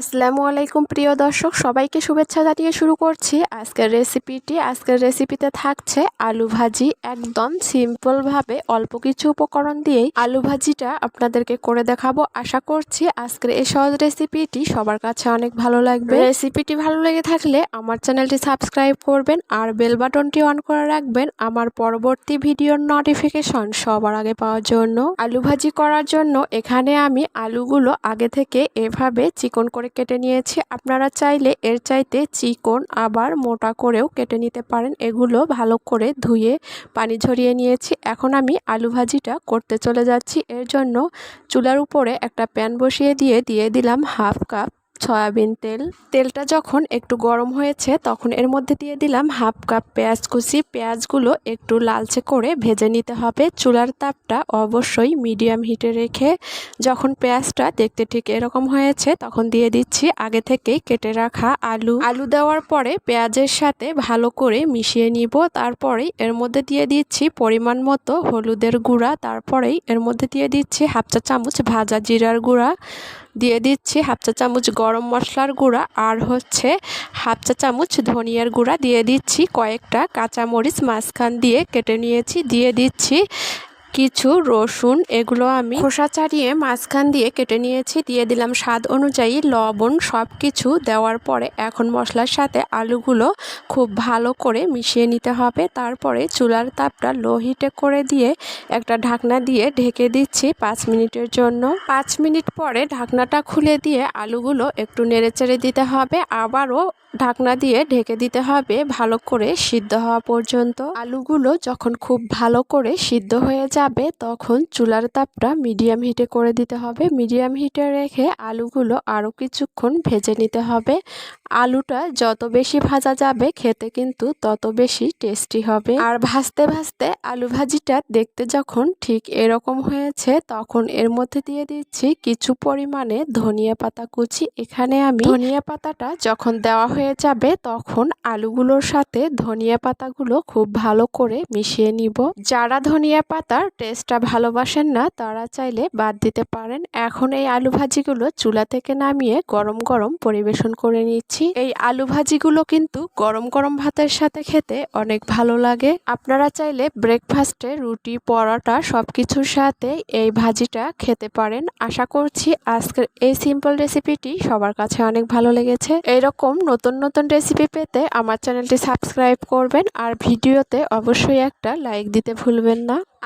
আসসালামু আলাইকুম, প্রিয় দর্শক। সবাইকে শুভেচ্ছা জানিয়ে শুরু করছি আজকের রেসিপিটি। আজকের রেসিপিতে থাকছে আলু ভাজি একদম সিম্পলভাবে অল্প কিছু উপকরণ দিয়েই আলু ভাজিটা আপনাদেরকে করে দেখাবো। আশা করছি আজকের এই সহজ রেসিপিটি সবার কাছে অনেক ভালো লাগবে। রেসিপিটি ভালো লেগে থাকলে আমার চ্যানেলটি সাবস্ক্রাইব করবেন আর বেল বাটনটি অন করে রাখবেন আমার পরবর্তী ভিডিওর নোটিফিকেশন সবার আগে পাওয়ার জন্য। আলু ভাজি করার জন্য এখানে আমি আলুগুলো আগে থেকে এভাবে চিকন করে কেটে নিয়েছি। আপনারা চাইলে এর চাইতে চিকন, আবার মোটা করেও কেটে নিতে পারেন। এগুলো ভালো করে ধুয়ে পানি ঝরিয়ে নিয়েছি। এখন আমি আলু ভাজিটা করতে চলে যাচ্ছি। এর জন্য চুলার উপরে একটা প্যান বসিয়ে দিয়ে দিয়ে দিলাম হাফ কাপ সয়াবিন তেল। তেলটা যখন একটু গরম হয়েছে, তখন এর মধ্যে দিয়ে দিলাম হাফ কাপ পেঁয়াজ কুচি। পেঁয়াজগুলো একটু লালচে করে ভেজে নিতে হবে। চুলার তাপটা অবশ্যই মিডিয়াম হিটে রেখে যখন পেঁয়াজটা দেখতে ঠিক এরকম হয়েছে, তখন দিয়ে দিচ্ছি আগে থেকেই কেটে রাখা আলু। আলু দেওয়ার পরে পেঁয়াজের সাথে ভালো করে মিশিয়ে নিব। তারপরেই এর মধ্যে দিয়ে দিচ্ছি পরিমাণ মতো হলুদের গুঁড়া। তারপরেই এর মধ্যে দিয়ে দিচ্ছি হাফ চা চামচ ভাজা জিরার গুঁড়া। দিয়ে দিচ্ছি হাফ চা চামচ গরম মশলার গুঁড়া আর হচ্ছে হাফ চা চামচ ধনিয়ার গুঁড়া দিয়ে দিচ্ছি কয়েকটা কাঁচামরিচ মাঝখান দিয়ে কেটে নিয়েছি, দিয়ে দিচ্ছি কিছু রসুন, এগুলো আমি খোসা চাড়িয়ে মাঝখান দিয়ে কেটে নিয়েছি। দিয়ে দিলাম স্বাদ অনুযায়ী লবণ সব কিছু দেওয়ার পরে এখন মশলার সাথে আলুগুলো খুব ভালো করে মিশিয়ে নিতে হবে। তারপরে চুলার তাপটা লো হিটে করে দিয়ে একটা ঢাকনা দিয়ে ঢেকে দিচ্ছি পাঁচ মিনিটের জন্য। পাঁচ মিনিট পরে ঢাকনাটা খুলে দিয়ে আলুগুলো একটু নেড়েচেড়ে দিতে হবে। আবারও ঢাকনা দিয়ে ঢেকে দিতে হবে ভালো করে সিদ্ধ হওয়া পর্যন্ত। আলুগুলো যখন খুব ভালো করে সিদ্ধ হয়ে যাবে তখন চুলার তাপটা মিডিয়াম হিটে করে দিতে হবে। মিডিয়াম হিটে রেখে আলুগুলো আরও কিছুক্ষণ ভেজে নিতে হবে। আলুটা যত বেশি ভাজা যাবে খেতে কিন্তু তত বেশি টেস্টি হবে। আর ভাজতে ভাজতে আলু ভাজিটা দেখতে যখন ঠিক এরকম হয়েছে তখন এর মধ্যে দিয়ে দিচ্ছি কিছু পরিমাণে ধনিয়া পাতা কুচি। এখানে আমি ধনিয়া পাতাটা যখন দেওয়া হয়ে যাবে তখন আলুগুলোর সাথে ধনিয়া পাতাগুলো খুব ভালো করে মিশিয়ে নিব। যারা ধনিয়া পাতার টেস্টটা ভালোবাসেন না, তারা চাইলে বাদ দিতে পারেন। এখন এই আলু ভাজিগুলো চুলা থেকে নামিয়ে গরম গরম পরিবেশন করে নিচ্ছি। এই আলু ভাজিগুলো কিন্তু গরম গরম ভাতের সাথে খেতে অনেক ভালো লাগে। আপনারা চাইলে ব্রেকফাস্টে রুটি, পরোটা সব কিছুর সাথে এই ভাজিটা খেতে পারেন। আশা করছি আজকের এই সিম্পল রেসিপিটি সবার কাছে অনেক ভালো লেগেছে। এরকম নতুন নতুন রেসিপি পেতে আমার চ্যানেলটি সাবস্ক্রাইব করবেন আর ভিডিওতে অবশ্যই একটা লাইক দিতে ভুলবেন না।